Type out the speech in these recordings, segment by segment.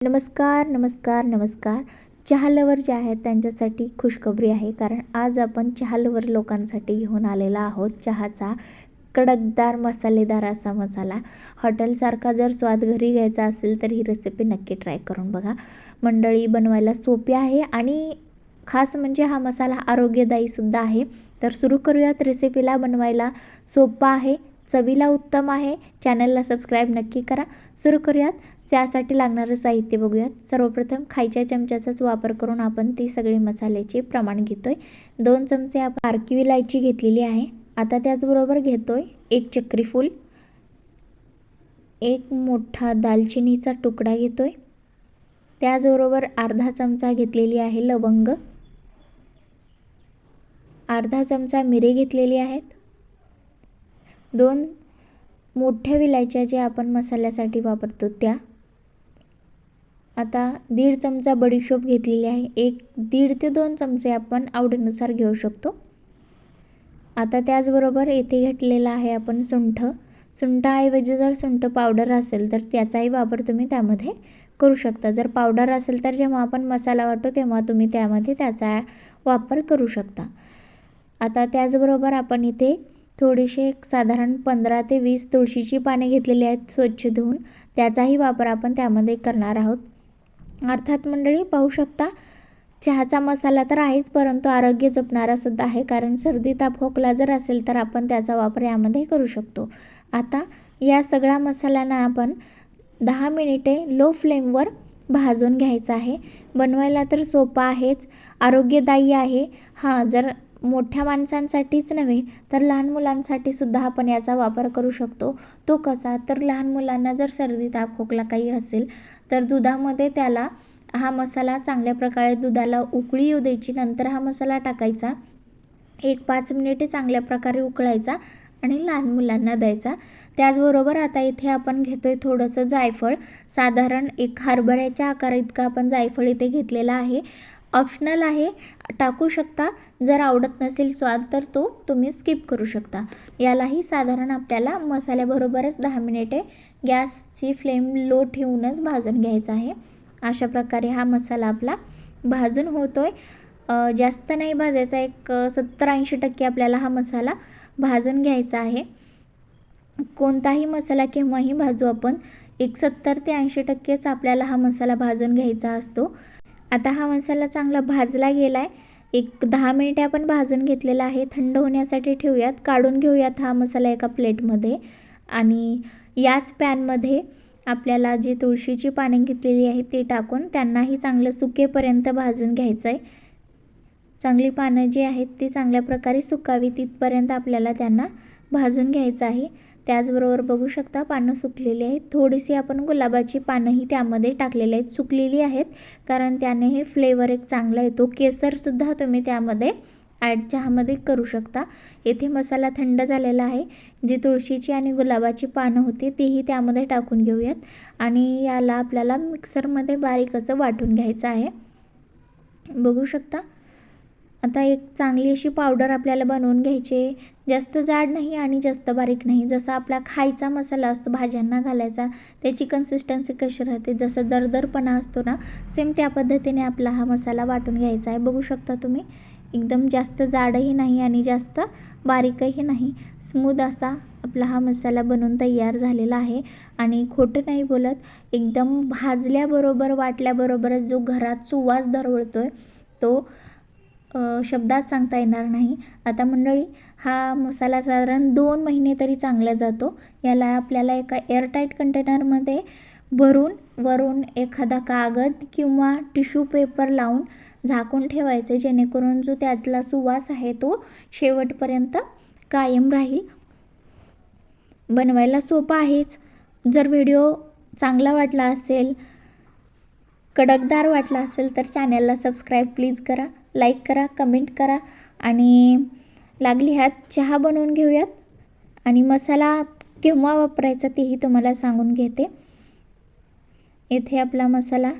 नमस्कार नमस्कार नमस्कार. चहा लवर जे आहेत त्यांच्यासाठी खुशखबरी आहे कारण आज आपण चहा लवर लोकांसाठी घेऊन आलेला आहोत चहाचा कडकदार मसालेदार असा मसाला. हॉटेलसारखा जर स्वाद घरी घ्यायचा असेल तर ही रेसिपी नक्की ट्राय करून बघा. मंडळी बनवायला सोपी आहे आणि खास म्हणजे हा मसाला आरोग्यदायीसुद्धा आहे. तर सुरू करूयात रेसिपीला बनवायला सोपा आहे चवीला उत्तम आहे. चॅनलला सबस्क्राईब नक्की करा. सुरू करूयात. त्यासाठी लागणारं साहित्य बघूयात. सर्वप्रथम खायच्या चमच्याचाच वापर करून आपण ती सगळे मसाल्याचे प्रमाण घेतो आहे दोन चमचे आपण बारकी इलायची घेतलेली आहे. आता त्याचबरोबर घेतो आहे एक चक्रीफूल एक मोठा दालचिनीचा तुकडा घेतो आहे त्याचबरोबर अर्धा चमचा घेतलेली आहे लवंग. अर्धा चमचा मिरे घेतलेली आहेत. दोन मोठ्या विलायच्या ज्या आपण मसाल्यासाठी वापरतो त्या. आता दीड चमचा बडीशोप घेतलेली आहे. एक दीड ते दोन चमचे आपण आवडीनुसार घेऊ शकतो. आता त्याचबरोबर येथे घेतलेला आहे आपण सुंठ. सुंठाऐवजी जर सुंठ पावडर असेल तर त्याचाही वापर तुम्ही त्यामध्ये करू शकता. जर पावडर असेल तर जेव्हा आपण मसाला वाटतो तेव्हा तुम्ही त्यामध्ये त्याचा वापर करू शकता. आता त्याचबरोबर आपण इथे थोडीशी एक साधारण पंधरा ते वीस तुळशीची पाने घेतलेली आहेत स्वच्छ धुवून. त्याचाही वापर आपण त्यामध्ये करणार आहोत. अर्थात मंडळी पाहू शकता चहाचा मसाला तर आहेच परंतु आरोग्य जपणारासुद्धा आहे कारण सर्दी ताप खोकला जर असेल तर आपण त्याचा वापर यामध्ये करू शकतो. आता या सगळ्या मसाल्यांना आपण दहा मिनिटे लो फ्लेमवर भाजून घ्यायचं आहे. बनवायला तर सोपा आहेच आरोग्यदायी आहे. हां जर मोठ्या माणसांसाठीच नव्हे तर लहान मुलांसाठी सुद्धा आपण याचा वापर करू शकतो. तो कसा? तर लहान मुलांना जर सर्दी ताप खोकला काही असेल तर दुधामध्ये त्याला हा मसाला चांगल्या प्रकारे दुधाला उकळी येऊ द्यायची. नंतर हा मसाला टाकायचा. एक पाच मिनिटे चांगल्या प्रकारे उकळायचा आणि लहान मुलांना द्यायचा. त्याचबरोबर आता इथे आपण घेतो आहे थोडंसं जायफळ. साधारण एक हरभऱ्याच्या आकार इतकं आपण जायफळ इथे घेतलेला आहे. ऑप्शनल आहे. टाकू शकता. जर आवडत नसेल स्वाद तर तो तुम्ही स्किप करू शकता. यालाही साधारण आपल्याला मसाल्याबरोबरच दहा मिनिटे गॅसची फ्लेम लो ठेवूनच भाजून घ्यायचा आहे. अशा प्रकारे हा मसाला आपला भाजून होतो आहे जास्त नाही भाजायचा. एक सत्तर ऐंशी टक्के आपल्याला हा मसाला भाजून घ्यायचा आहे. कोणताही मसाला केव्हाही भाजू आपण एक सत्तर ते ऐंशी टक्केच आपल्याला हा मसाला भाजून घ्यायचा असतो. आता हा मसाला चांगला भाजला गेला आहे एक दहा मिनिटे आपण भाजून घेतलेला आहे. थंड होण्यासाठी ठेवूयात. काढून घेऊयात हा मसाला एका प्लेटमध्ये. आणि याच पॅनमध्ये आपल्याला जी तुळशीची पाने घेतलेली आहे ती टाकून त्यांनाही चांगलं सुकेपर्यंत भाजून घ्यायचं आहे चांगली पानं जी आहेत ती चांगल्या प्रकारे सुकावी तिथपर्यंत आपल्याला त्यांना भाजून घ्यायचं आहे. त्याचबरोबर बघू शकता पानं सुकलेली आहेत. थोडीशी आपण गुलाबाची पानंही त्यामध्ये टाकलेली आहेत. सुकलेली आहेत. कारण त्याने हे फ्लेवर एक चांगला येतो. केसरसुद्धा तुम्ही त्यामध्ये ॲड चहामध्ये करू शकता. येथे मसाला थंड झालेला आहे. जी तुळशीची आणि गुलाबाची पानं होती तीही त्यामध्ये टाकून घेऊयात. आणि याला आपल्याला मिक्सरमध्ये बारीक असं वाटून घ्यायचं आहे. बघू शकता. आता एक चांगली अशी पावडर आपल्याला बनवून घ्यायची जास्त जाड नाही आणि जास्त बारीक नाही. जसा आपला खायचा मसाला असतो भाज्यांना घालायचा त्याची कन्सिस्टन्सी कशी राहते जसं दरदरपणा असतो ना सेम त्या पद्धतीने आपला हा मसाला वाटून घ्यायचा आहे. बघू शकता तुम्ही एकदम जास्त जाडही नाही आणि जास्त बारीकही नाही. स्मूद असा आपला हा मसाला बनवून तयार झालेला आहे. आणि खोटं नाही बोलत एकदम भाजल्याबरोबर वाटल्याबरोबरच जो घरात सुवास दरवळतो आहे तो शब्दात सांगता येणार नाही. आता मंडळी हा मसाला साधारण दोन महिने तरी चांगला जातो. याला आपल्याला एका एअरटाईट कंटेनरमध्ये भरून वरून एखादा कागद किंवा टिश्यू पेपर लावून झाकून ठेवायचे जेणेकरून जो त्यातला सुवास आहे तो शेवटपर्यंत कायम राहील. बनवायला सोपा आहेच. जर व्हिडिओ चांगला वाटला असेल कडकदार वाटला असेल तर चॅनलला सबस्क्राईब प्लीज करा. लाईक करा कमेंट करा आणि लागली ह्यात चहा बनवून घेऊयात. आणि मसाला केव्हा वापरायचा तेही तुम्हाला सांगून घेते. येथे आपला मसाला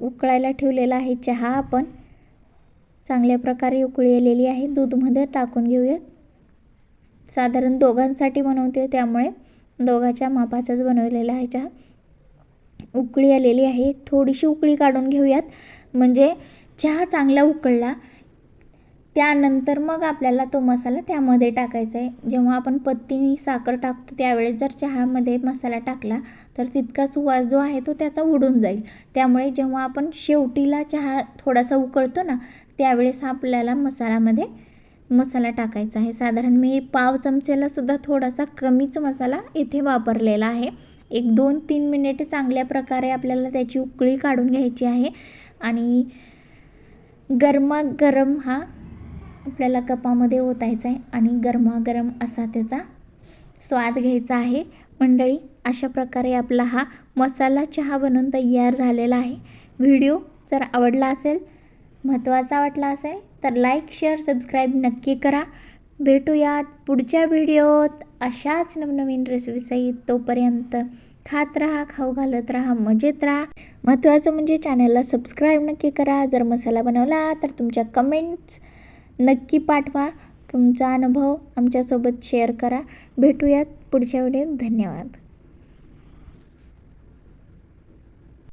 उकळायला ठेवलेला आहे चहा आपण. चांगल्या प्रकारे उकळी आहे. दूधमध्ये टाकून घेऊयात. साधारण दोघांसाठी बनवते त्यामुळे दोघाच्या मापाचाच बनवलेला आहे चहा. उकळी आलेली आहे. थोडीशी उकळी काढून घेऊयात. म्हणजे चहा चांगला उकळला त्यानंतर मग आपल्याला तो मसाला त्यामध्ये टाकायचा आहे. जेव्हा आपण पत्ती साखर टाकतो त्यावेळेस जर चहामध्ये मसाला टाकला तर तितका सुवास जो आहे तो त्याचा उडून जाईल. त्यामुळे जेव्हा आपण शेवटीला चहा थोडासा उकळतो ना त्यावेळेस आपल्याला मसाल्यामध्ये मसाला टाकायचा आहे. साधारण मी पाव चमचेलासुद्धा थोडासा कमीच मसाला इथे वापरलेला आहे. एक दोन तीन मिनिटे चांगल्या प्रकारे आपल्याला त्याची उकळी काढून घ्यायची आहे. आणि गरमागरम हा आपल्याला कपामध्ये ओतायचा आहे आणि गरमागरम असा त्याचा स्वाद घ्यायचा आहे. मंडळी अशा प्रकारे आपला हा मसाला चहा बनवून तयार झालेला आहे. व्हिडिओ जर आवडला असेल महत्त्वाचा वाटला असेल तर लाईक शेअर सबस्क्राईब नक्की करा. भेटूयात पुढच्या व्हिडिओत. अशाच नवनवीन रेसिपीसहित तोपर्यंत खात राहा खाऊ घालत राहा मजेत राहा. महत्त्वाचं म्हणजे चॅनलला सबस्क्राईब नक्की करा. जर मसाला बनवला तर तुमच्या कमेंट्स नक्की पाठवा. तुमचा अनुभव आमच्यासोबत शेअर करा. भेटूयात पुढच्या व्हिडिओत धन्यवाद.